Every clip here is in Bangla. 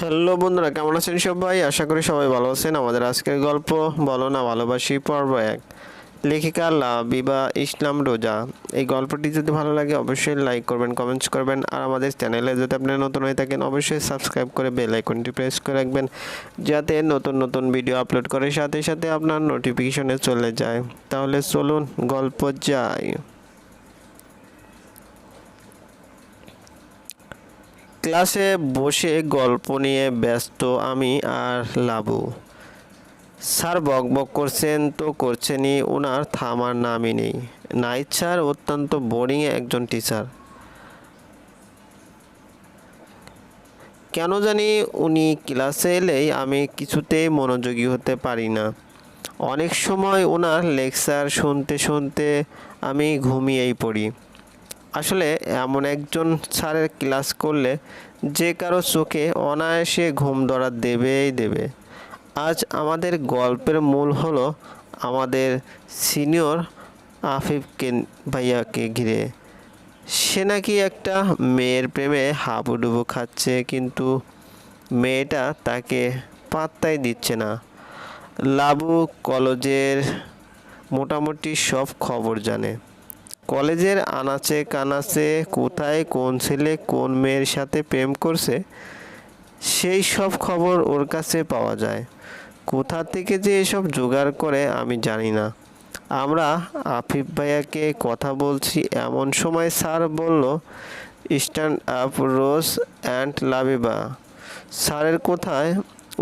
হ্যালো বন্ধুরা, কেমন আছেন সবাই? আশা করি সবাই ভালো আছেন। আমাদের আজকের গল্প, বলো না, ভালোবাসি, পর্ব এক। লেখিকা লাবিবা ইসলাম রোজা। এই গল্পটি যদি ভালো লাগে, অবশ্যই লাইক করবেন কমেন্টস করবেন। আর আমাদের চ্যানেলে যদি আপনারা নতুন হয়ে থাকেন, অবশ্যই সাবস্ক্রাইব করে বেল আইকনটি প্রেস করে রাখবেন, যাতে নতুন নতুন ভিডিও আপলোড করে সাথে সাথে আপনার নোটিফিকেশনে চলে যায়। তাহলে চলুন, গল্প যাই। ক্লাসে বসে গল্প নিয়ে ব্যস্ত আমি আর লাবু। স্যার বক বক করছেন, তো করছেনই ওনার থামার নামই নেই। নাইট স্যার, অত্যন্ত বোরিং একজন টিচার কেন জানি উনি ক্লাসে এলেই আমি কিছুতেই মনোযোগী হতে পারি না। অনেক সময় ওনার লেকচার শুনতে শুনতে আমি ঘুমিয়েই পড়ি। আসলে এমন একজন স্যারের ক্লাস করলে যে কারও চোখে অনায়াসে ঘুম ধরা দেবেই দেবে। আজ আমাদের গল্পের মূল হলো আমাদের সিনিয়র আফিফকে ভাইয়াকে ঘিরে। সে নাকি একটা মেয়ের প্রেমে হাবুডুবু খাচ্ছে কিন্তু মেয়েটা তাকে পাত্তাই দিচ্ছে না। লাবু কলেজের মোটামুটি সব খবর জানে। কলেজের আনাচে কানাচে কোথায় কোন ছেলে কোন মেয়ের সাথে প্রেম করছে, সেই সব খবর ওর কাছে পাওয়া যায়। কোথা থেকে যে এসব জোগাড় করে আমি জানি না। আমরা আফিফ ভাইয়াকে কথা বলছি এমন সময় স্যার বলল stand up Rose and Labiba স্যারের কোথায়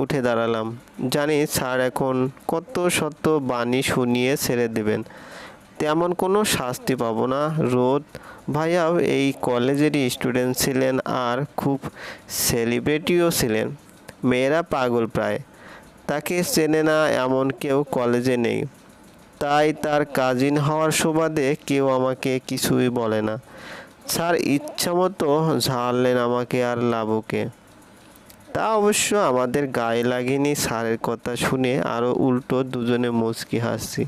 উঠে দাঁড়ালাম। জানি স্যার এখন কত শত বাণী শুনিয়ে ছেড়ে দেবেন। তেমন কোনো শাস্তি পাবো না, রোদ। ভাইয়াও এই কলেজেরই স্টুডেন্ট ছিলেন আর খুব সেলিব্রিটিও ছিলেন। মেয়েরা পাগল প্রায়। তাকে চেনে না এমন কেউ কলেজে নেই। তাই তার কাজিন হওয়ার সুবাদে কেউ আমাকে কিছুই বলে না। স্যার ইচ্ছামতো ঝাড়লেন আমাকে আর লাবুকে। তা অবশ্য আমাদের গায়ে লাগেনি স্যারের কথা শুনে আরও উল্টো দুজনে মুচকি হাসছি।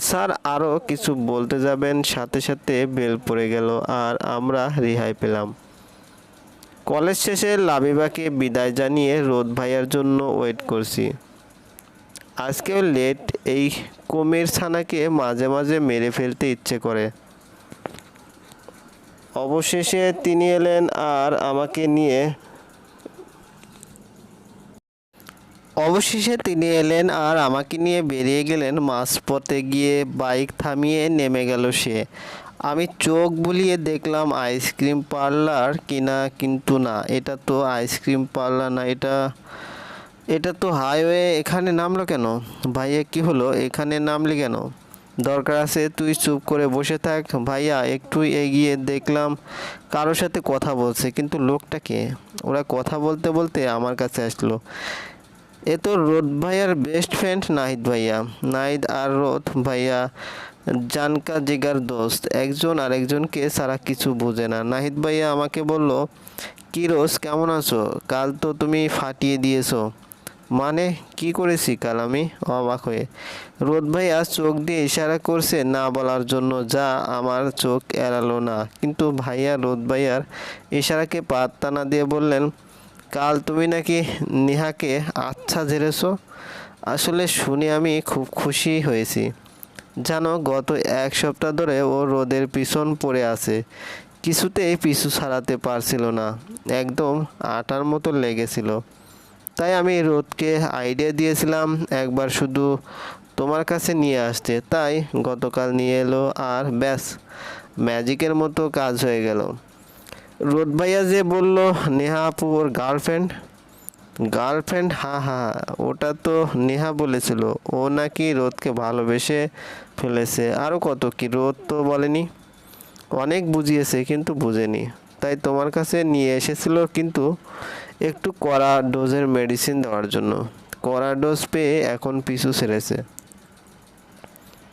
স্যার আরও কিছু বলতে যাবেন? সাথে সাথে বেল পড়ে গেল আর আমরা রেহাই পেলাম। কলেজ শেষে লাবিবাকে বিদায় জানিয়ে রোদ ভাইয়ার জন্য ওয়েট করছি। আজকেও লেট, এই কুমির ছানাকে মাঝে মাঝে মেরে ফেলতে ইচ্ছে করে। অবশেষে তিনি এলেন আর আমাকে নিয়ে অবশেষে তিনি এলেন আর আমাকে নিয়ে বেরিয়ে গেলেন। মাঝপথে গিয়ে বাইক থামিয়ে নেমে গেল সে। আমি চোখ বুলিয়ে দেখলাম আইসক্রিম পার্লার কিনা কিন্তু না। এটা তো আইসক্রিম পার্লার না, এটা এটা তো হাইওয়ে। এখানে নামলো কেন? ভাইয়া, কি হলো? এখানে নামলি কেন? দরকার আছে, তুই চুপ করে বসে থাক। ভাইয়া, একটু এগিয়ে দেখলাম কারোর সাথে কথা বলছে, কিন্তু লোকটাকে ওরা কথা বলতে বলতে আমার কাছে আসলো। এ তো রোদ ভাইয়ার বেস্ট ফ্রেন্ড নাহিদ ভাইয়া। নাহিদ আর রোদ ভাইয়া, জানকা জিগার দোস্ত। একজন আরেকজনকে সারা কিছু বোঝে না। নাহিদ ভাইয়া আমাকে বলল, কি রোজ, কেমন আছো? কাল তো তুমি ফাটিয়ে দিয়েছ। মানে কি করেছি কাল আমি? অবাক হয়ে। রোদ ভাইয়া চোখ দিয়ে ইশারা করছে, না বলার জন্য যা, আমার চোখ এড়ালো না। কিন্তু ভাইয়া রোদ ভাইয়ার ইশারাকে পাত্তা না দিয়ে বললেন কাল তুমি নাকি নেহাকে আচ্ছা ঝেড়েছো? আসলে শুনে আমি খুব খুশি হয়েছি। জানো, গত এক সপ্তাহ ধরে ও রোদের পিছন পড়ে আছে। কিছুতেই পিছু ছাড়াতে পারছিল না। একদম আটার মতো লেগেছিল। তাই আমি রোদকে আইডিয়া দিয়েছিলাম একবার শুধু তোমার কাছে নিয়ে আসতে। তাই গতকাল নিয়ে এলো আর ব্যাস ম্যাজিকের মতো কাজ হয়ে গেল। রোদ ভাইয়া যে বলল, নেহা আপু ওর গার্লফ্রেন্ড গার্লফ্রেন্ড হ্যাঁ হ্যাঁ ওটা তো নেহা বলেছিল। ও নাকি রোদকে ভালোবেসে ফেলেছে। আরও কত কি, রোদ তো বলেনি। অনেক বুঝিয়েছে, কিন্তু বুঝেনি। তাই তোমার কাছে নিয়ে এসেছিল কিন্তু একটু কড়া ডোজের মেডিসিন দেওয়ার জন্য। কড়া ডোজ পেয়ে এখন পিছু ছেড়েছে।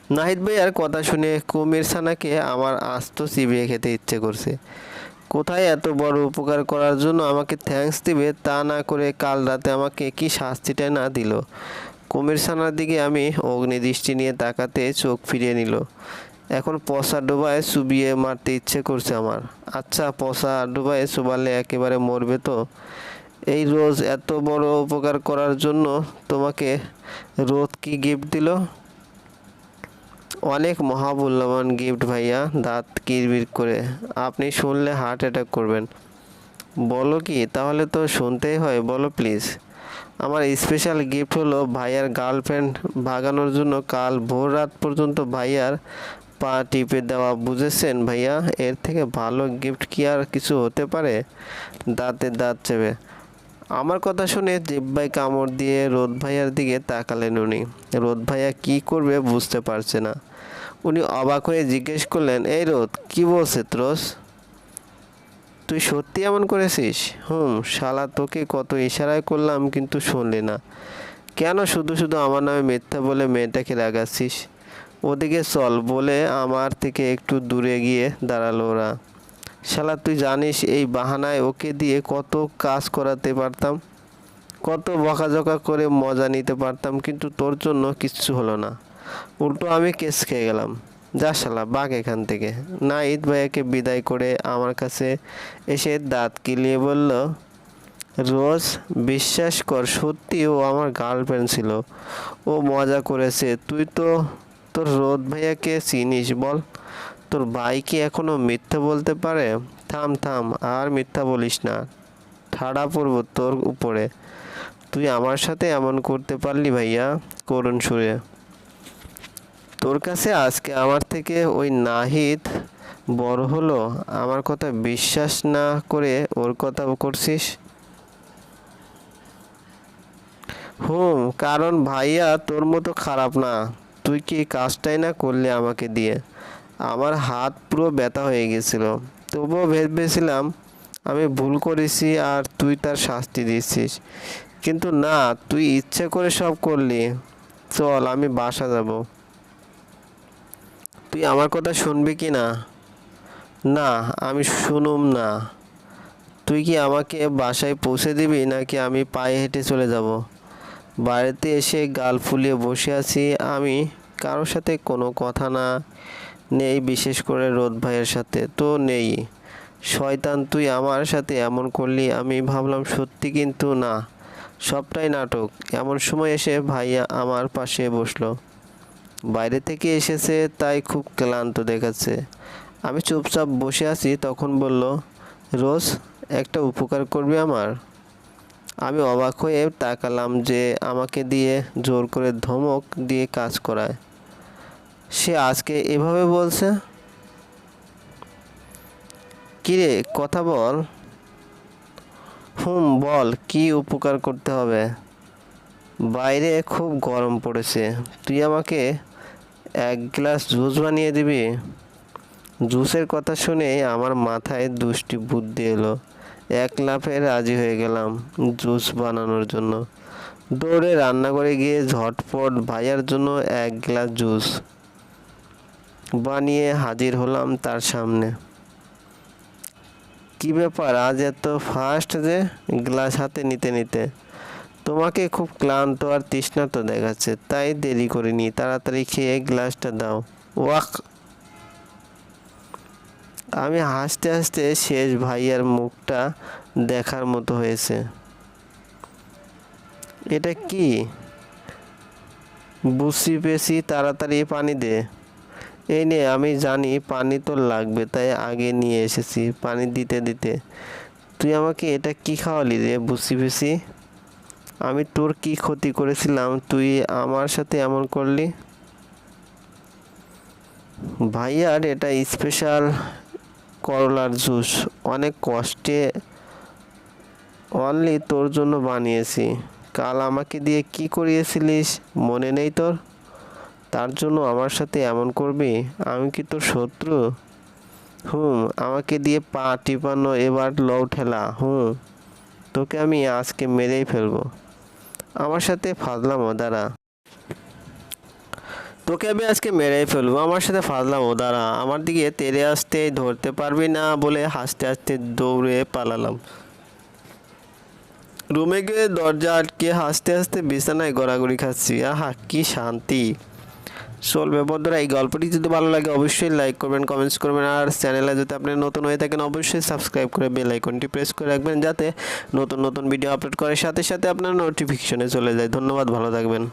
নাহিদ ভাইয়ার কথা শুনে কুমির সানাকে আমার আস্ত চিবিয়ে খেতে ইচ্ছে করছে। কোথায় এত বড় উপকার করার জন্য আমাকে থ্যাঙ্কস দিবে তা না করে কাল রাতে আমাকে কি শাস্তিটা না দিল? কুমির ছানার দিকে আমি অগ্নিদৃষ্টি নিয়ে তাকাতে চোখ ফিরিয়ে নিল। এখন পশা ডোবায় চুবিয়ে মারতে ইচ্ছে করছে আমার। আচ্ছা পশা ডোবায় চুবালে একেবারে মরবে তো? এই রোজ এত বড় উপকার করার জন্য তোমাকে রোদ কি গিফট দিল? অনেক মহামূল্যবান গিফট ভাইয়া, দাঁত কিরবির করে। আপনি শুনলে হার্ট অ্যাটাক করবেন। বলো কি? তাহলে তো শুনতেই হয়, বলো প্লিজ আমার স্পেশাল গিফট হলো ভাইয়ার গার্লফ্রেন্ড ভাগানোর জন্য কাল ভোর রাত পর্যন্ত ভাইয়ার পা টিপে দেওয়া, বুঝেছেন ভাইয়া? এর থেকে ভালো গিফট কি আর কিছু হতে পারে? দাঁতে দাঁত চেপে। আমার কথা শুনে জিব্বাই কামড় দিয়ে রোদ ভাইয়ার দিকে তাকালেন উনি। রোদ ভাইয়া কি করবে বুঝতে পারছে না। উনি অবাক হয়ে জিজ্ঞেস করলেন, এই রোদ, কি বলছে ত্রোস? তুই সত্যি এমন করেছিস? হুম, শালা, তোকে কত ইশারায় করলাম, কিন্তু শুনলি না। কেন শুধু শুধু আমার নামে মিথ্যা বলে মেয়েটাকে রাগাচ্ছিস? ওদিকে চল বলে আমার থেকে একটু দূরে গিয়ে দাঁড়াল ওরা। শালা, তুই জানিস এই বাহানায় ওকে দিয়ে কত কাজ করাতে পারতাম? কত বকাঝকা করে মজা নিতে পারতাম, কিন্তু তোর জন্য কিচ্ছু হলো না। উল্টো আমি কেস খেয়ে গেলাম। যা শালা, বাঘ এখান থেকে। না ঈদ ভাইয়াকে বিদায় করে আমার কাছে এসে দাঁত কিলিয়ে বলল, রোজ বিশ্বাস কর, সত্যি ও আমার গার্লফ্রেন্ড ছিল। ও মজা করেছে। তুই তো তোর রোদ ভাইয়াকে চিনিস, বল। তোর ভাই কি এখনও মিথ্যা বলতে পারে? থাম থাম, আর মিথ্যা বলিস না। ঠাড়া পড়ব তোর উপরে। তুই আমার সাথে এমন করতে পারলি ভাইয়া? করুণ সুরে। তোর কাছে আজকে আমার থেকে ওই নাহিদ বড় হলো? আমার কথা বিশ্বাস না করে ওর কথা করছিস? হুম, কারণ ভাইয়া তোর মতো খারাপ না। তুই কি কাজটাই না করলে আমাকে দিয়ে? আমার হাত পুরো ব্যথা হয়ে গেছিল। তবুও ভেবেছিলাম, আমি ভুল করেছি আর তুই তার শাস্তি দিচ্ছিস। কিন্তু না, তুই ইচ্ছে করে সব করলি। চল, আমি বাসা যাব। তুই আমার কথা শুনবি কি না? না, আমি শুনুম না। তুই কি আমাকে বাসায় পৌঁছে দিবি, নাকি আমি পায়ে হেঁটে চলে যাব? বাড়িতে এসে গাল ফুলিয়ে বসে আছি আমি, কারোর সাথে কোনো কথা না। নেই, বিশেষ করে রোদ ভাইয়ের সাথে তো নেই। শয়তান, তুই আমার সাথে এমন করলি, আমি ভাবলাম সত্যি কিন্তু না। সবটাই নাটক। এমন সময় এসে ভাইয়া আমার পাশে বসল। বাইরে থেকে এসেছে, তাই খুব ক্লান্ত দেখাচ্ছে। আমি চুপচাপ বসে আছি, তখন বলল, রোজ একটা উপকার করবি আমার? আমি অবাক হয়ে তাকালাম যে আমাকে দিয়ে জোর করে ধমক দিয়ে কাজ করায়। সে আজকে এভাবে বলছে? কিরে, কথা বল। হুম, বল, কি উপকার করতে হবে? বাইরে খুব গরম পড়েছে। তুই আমাকে এক গ্লাস জুস বানিয়ে দিবি? জুসের কথা শুনে আমার মাথায় দুষ্টি বুদ্ধি এলো। এক লাফে রাজি হয়ে গেলাম জুস বানানোর জন্য। দৌড়ে রান্নাঘরে গিয়ে ঝটপট ভাইয়ার জন্য এক গ্লাস জুস। বানিয়ে হাজির হলাম তার সামনে। কি ব্যাপার, আজ এত ফাস্ট যে? গ্লাস হাতে নিতে নিতে। তোমাকে খুব ক্লান্ত আর তৃষ্ণার্ত দেখাচ্ছে, তাই দেরি করিনি। তাড়াতাড়ি খেয়ে গ্লাসটা দাও। ওয়াক! আমি হাসতে হাসতে শেষ ভাইয়ার মুখটা দেখার মতো হয়েছে। এটা কি? বুঝি পেছি তাড়াতাড়ি পানি দে। এই নিয়ে আমি জানি পানি তো লাগবে, তাই আগে নিয়ে এসেছি পানি দিতে দিতে। তুই আমাকে এটা কি খাওয়ালি রে বুঝি পেছি আমি তোর কি ক্ষতি করেছিলাম, তুই আমার সাথে এমন করলি? ভাইয়ার এটা স্পেশাল করলার জুস। অনেক কষ্টে অনলি তোর জন্য বানিয়েছি। কাল আমাকে দিয়ে কি করিয়েছিলিস, মনে নেই তোর? তার জন্য আমার সাথে এমন করবি? আমি কি তোর শত্রু? হুম, আমাকে দিয়ে পা টিপানো এবার লও ঠেলা, হুম। তোকে আমি আজকে মেরেই ফেলব। আমার সাথে ফাজলামো, দাঁড়া। তোকে আমি আজকে মেরেই ফেলব। আমার সাথে ফাজলামো, দাঁড়া। আমার দিকে তেরে আসতে ধরতে পারবি না বলে হাসতে হাসতে দৌড়ে পালালাম। রুমে গিয়ে দরজা আটকে হাসতে হাসতে বিছানায় গড়াগড়ি খাচ্ছি। আহা, কি শান্তি। চলবে। বন্ধুরা, এই গল্পটি যদি ভালো লাগে, অবশ্যই লাইক করবেন কমেন্টস করবেন, আর চ্যানেলে যদি আপনি নতুন হয়ে থাকেন, অবশ্যই সাবস্ক্রাইব করে বেল আইকনটি প্রেস করে রাখবেন, যাতে নতুন নতুন ভিডিও আপলোড করার সাথে সাথে আপনার নোটিফিকেশনে চলে যায়। ধন্যবাদ, ভালো থাকবেন।